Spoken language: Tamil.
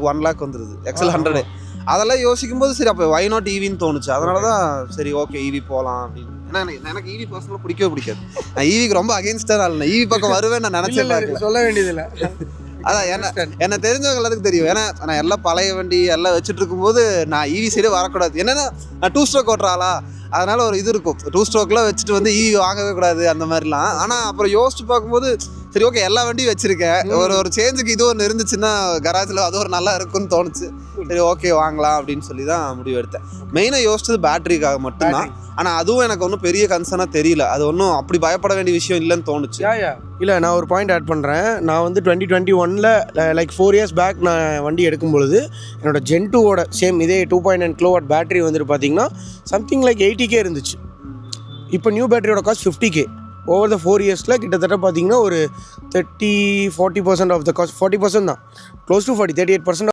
உங்களுக்கு ஒன் லேக் வந்துருது. எக்ஸல் ஹண்ட்ரடு அதெல்லாம் யோசிக்கும் போது சரி அப்போ வை நாட் ஈவின்னு தோணுச்சு. அதனால தான் சரி ஓகே ஈவி போகலாம் அப்படின்னு. ஏன்னா எனக்கு- ஈவி பர்சனலாக பிடிக்கவே பிடிக்காது. நான் ஈவிக்கு ரொம்ப அகேன்ஸ்டாக இல்லை ஈவி பக்கம் வருவேன் நான் நினச்சே பார்க்கல சொல்ல வேண்டியதில்லை. அதான் என்ன என்ன தெரிஞ்சவங்க எல்லாத்துக்கும் தெரியும். ஏன்னா நான் எல்லாம் பழைய வண்டி எல்லாம் வச்சுட்டு இருக்கும்போது நான் ஈவி சைடே வரக்கூடாது. என்னன்னா நான் டூ ஸ்ட்ரோக் ஓட்டுறாளா அதனால ஒரு இது இருக்கும். டூ ஸ்ட்ரோக்லாம் வச்சுட்டு வந்து ஈவி வாங்கவே கூடாது அந்த மாதிரிலாம். ஆனால் அப்புறம் யோசிச்சு பார்க்கும்போது சரி ஓகே எல்லா வண்டியும் வச்சிருக்கேன் ஒரு ஒரு சேஞ்சுக்கு இது ஒன்று இருந்துச்சுன்னா கராஜில் அது ஒரு நல்லா இருக்கும்னு தோணுச்சு. சரி ஓகே வாங்கலாம் அப்படின்னு சொல்லி தான் முடிவு எடுத்தேன். மெயினாக யோசிச்சது பேட்டரிக்காக மட்டும்தான். ஆனால் அதுவும் எனக்கு ஒன்றும் பெரிய கன்சர்னாக தெரியல. அது ஒன்றும் அப்படி பயப்பட வேண்டிய விஷயம் இல்லைன்னு தோணுச்சு. இல்லை நான் ஒரு பாயிண்ட் ஆட் பண்ணுறேன் நான் வந்து டுவெண்ட்டி டுவெண்ட்டி ஒனில் லைக் ஃபோர் இயர்ஸ் பேக் நான் வண்டி எடுக்கும் பொழுது என்னோட ஜென் டூவோட சேம் இதே two point nine kilowatt battery வந்துட்டு பார்த்தீங்கன்னா சம்திங் லைக் எயிட்டி கே இருந்துச்சு. இப்போ new பேட்டரியோட cost fifty K over the four இயர்ஸில் கிட்டத்தட்ட பார்த்தீங்கன்னா ஒரு thirty forty percent of the cost forty percent தான். Close to forty thirty eight percent